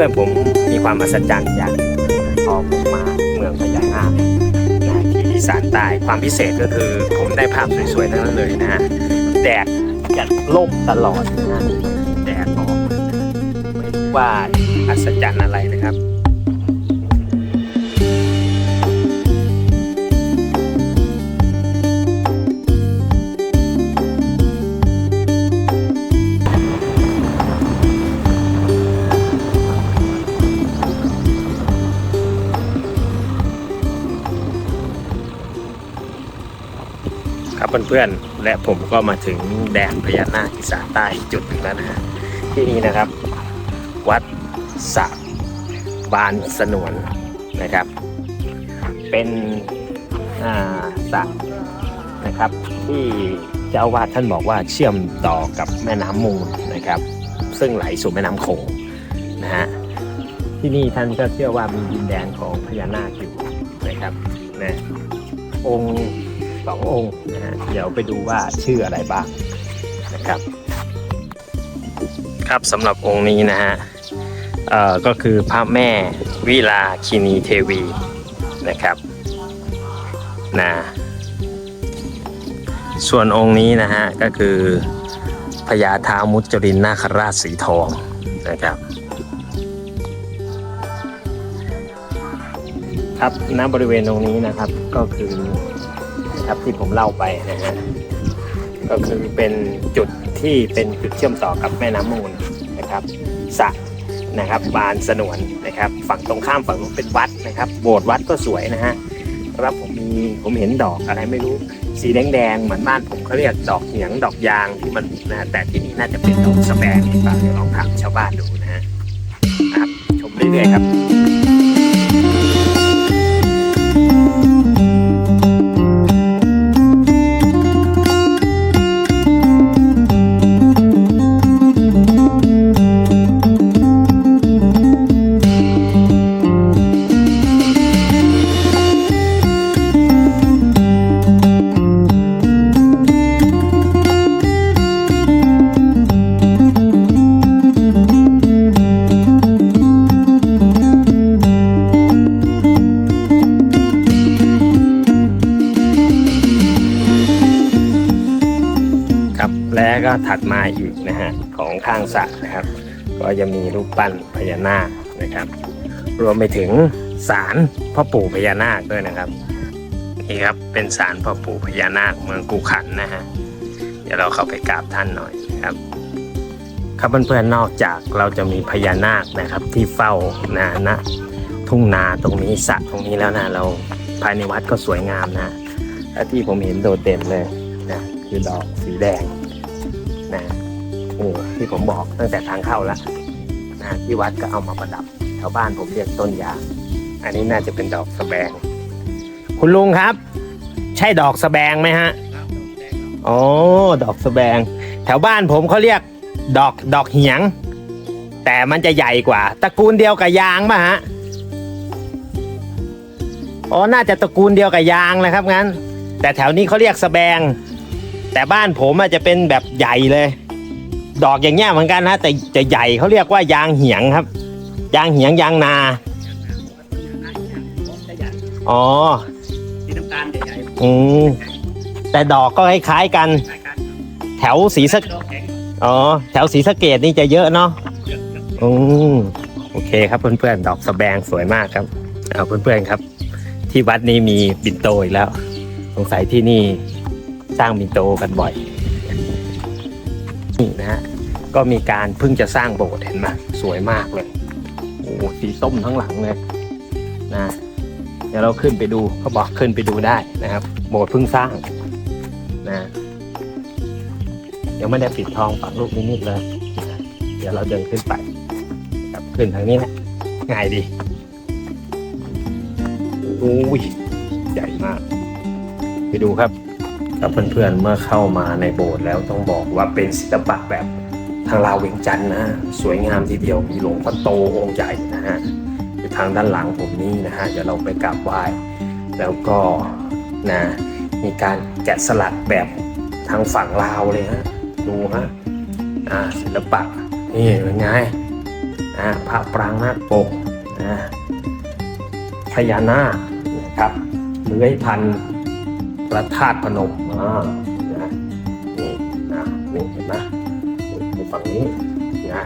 พื่อนผมมีความอัศจรรย์อย่างพอผมมาเมืองพญานาคนะที่อีสานใต้ความพิเศษก็คือผมได้ภาพสวยๆทั้งนั้นเลยนะฮะแดดจัดล่มตลอดนะแดดออกไม่รู้ว่าอัศจรรย์อะไรนะครับ ครับเพื่อนๆ และผมก็มาถึงแดนพญานาคอีสานใต้จุดหนึ่งแล้วนะที่นี่นะครับ วัดสะบานสนวนนะครับ เป็นอ่าสระนะครับ ที่เจ้าอาวาดท่านบอกว่าเชื่อมต่อกับแม่น้ำมูลนะครับ ซึ่งไหลสู่แม่น้ำโขงนะฮะที่นี่ท่านก็เชื่อว่ามีดินแดนของพญานาคอยู่นะครับนะองค์ สององค์นะฮะเดี๋ยวไปดูว่าชื่ออะไรบ้างนะครับ ครับสำหรับองค์นี้นะฮะเอ่อก็คือพระแม่วิลาคินีเทวีนะครับนะส่วนองค์นี้นะฮะก็คือพญาท้าวมุจรินนาคราชสีทองนะครับครับณบริเวณตรงนี้นะครับก็คือ ครับที่ผมเล่าไปนะฮะก็คือเป็นจุดที่เป็นจุดเชื่อมต่อกับแม่น้ำมูลนะครับสระนะครับบานสนวนนะครับ ฝั่งตรงข้ามฝั่งนู้นเป็นวัดนะครับ โบสถ์วัดก็สวยนะฮะครับผมมีผมเห็นดอกอะไรไม่รู้สีแดงๆเหมือนบ้านผมเขาเรียกดอกเหนียงดอกยางที่มันนะแต่ที่นี่น่าจะเป็นดอกสแบงหรือเปล่าเดี๋ยวลองถามชาวบ้านดูนะฮะครับชมเรื่อยๆครับ ก็ถัดมาอีกนะฮะของข้างสระนะครับ ก็จะมีรูปปั้นพญานาคนะครับ รวมไปถึงศาลพ่อปู่พญานาคด้วยนะครับนี่ครับเป็นศาลพ่อปู่พญานาคเมืองกูขันนะฮะเดี๋ยวเราเข้าไปกราบท่านหน่อยครับครับเพื่อนๆนอกจากเราจะมีพญานาคนะครับที่เฝ้านานะทุ่งนาตรงนี้สระตรงนี้แล้วนะเราภายในวัดก็สวยงามนะและที่ผมเห็นโดดเด่นเลยนะคือดอกสีแดง นะนี่ที่ผมบอกตั้งแต่ทางเข้าแล้วนะที่วัดก็เอามาประดับแถวบ้านผมเรียกต้นยางอันนี้น่าจะเป็นดอกสะแบง คุณลุงครับ ใช่ดอกสะแบงไหมฮะอ๋อดอกสะแบง แถวบ้านผมเขาเรียก ดอกดอกเหียง แต่มันจะใหญ่กว่าตระกูลเดียวกับยางป่ะฮะอ๋อน่าจะตระกูลเดียวกับยางเลยครับงั้น แต่แถวนี้เขาเรียกสะแบง แต่บ้านผมอาจจะเป็นแบบใหญ่เลย ดอกอย่างเงี้ยเหมือนกันนะแต่จะใหญ่เขาเรียกว่ายางเหียงครับ ยางเหียงยางนาอ๋อสีน้ำตาลใหญ่อืมแต่ดอกก็คล้ายๆกันๆรายการแถวสีสะดอกแข็งอ๋อ แถวสีสะเกดนี่จะเยอะเนาะเยอะอืมโอเคครับเพื่อนๆ ดอกสะแบงสวยมากครับ เอาเพื่อนๆครับ ที่วัดนี้มีบินโตอีกแล้ว สงสัยที่นี่ สร้างบินโตกันบ่อยนี่นะฮะก็มีการเพิ่งจะสร้างโบสถ์เห็นไหมสวยมากเลยโอ้สีส้มทั้งหลังเลยนะเดี๋ยวเราขึ้นไปดูเขาบอกขึ้นไปดูได้นะครับ โบสถ์เพิ่งสร้างนะยังไม่ได้ปิดทองฝังลูกนิดๆเลย เดี๋ยวเราเดินขึ้นไปครับขึ้นทางนี้แหละง่ายดีโอ้ยใหญ่มาก ไปดูครับ ครับเพื่อนๆเมื่อเข้ามาในโบสถ์แล้วต้องบอกว่าเป็นศิลปะแบบทางลาวเวียงจันทร์นะสวยงามทีเดียวมีหลวงพ่อโตองค์ใหญ่นะฮะอยู่ทางด้านหลังผมนี่นะฮะเดี๋ยวเราไปกราบไหว้แล้วก็นะมีการแกะสลักแบบทางฝั่งลาวเลยฮะดูฮะอ่าศิลปะนี่เป็นไงนะพระปรางนาคปกนะพญานาคนะครับเลื้อยพัน พระธาตุพนมอ่านะนี่นะนี่เห็นไหมนี่ในฝั่งนี้นะ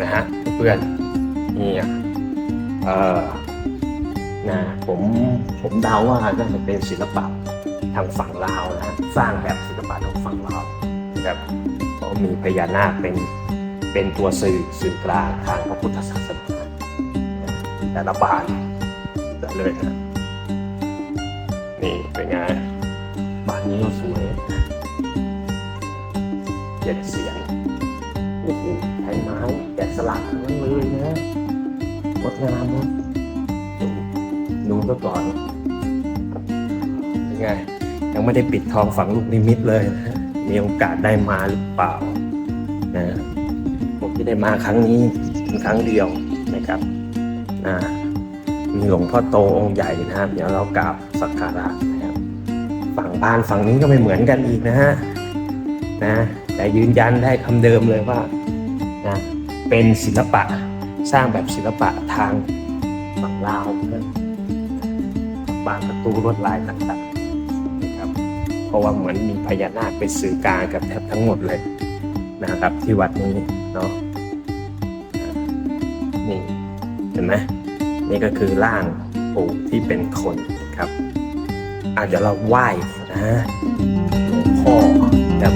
นะฮะเพื่อนนี่อะเออนะผมผมเดาว่าน่าจะเป็นศิลปะทางฝั่งลาวนะฮะสร้างแบบศิลปะทางฝั่งลาวนะครับเพราะมีพญานาคเป็นเป็นตัวสื่อสื่อกลางทางพระพุทธศาสนาแต่ละบานแต่เลยนะ นี่เป็นไงบ้านนี้ก็สวยเจ็ดเสียงโอ้โหใช้ไม้แกะสลักทั้งนั้นเลยนะงดงามนะดูซะก่อนเป็นไงยังไม่ได้ปิดทองฝังลูกนิมิตเลยนะมีโอกาสได้มาหรือเปล่านะผมที่ได้มาครั้งนี้เป็นครั้งเดียวนะครับนะ มีหลวงพ่อโตองค์ใหญ่นะครับ เดี๋ยวเรากราบสักการะนะครับฝั่งบ้านฝั่งนี้ก็ไม่เหมือนกันอีกนะฮะนะแต่ยืนยันได้คำเดิมเลยว่านะเป็นศิลปะสร้างแบบศิลปะทางฝั่งลาวนะบานประตูลวดลายต่างๆนะครับ เพราะว่าเหมือนมีพญานาคเป็นสื่อกลางกับแทบทั้งหมดเลยนะครับที่วัดนี้เนาะนี่เห็นไหม นี่ก็คือร่างปู่ที่เป็นคนครับอาจจะเราไหว้นะหลวงพ่อครับ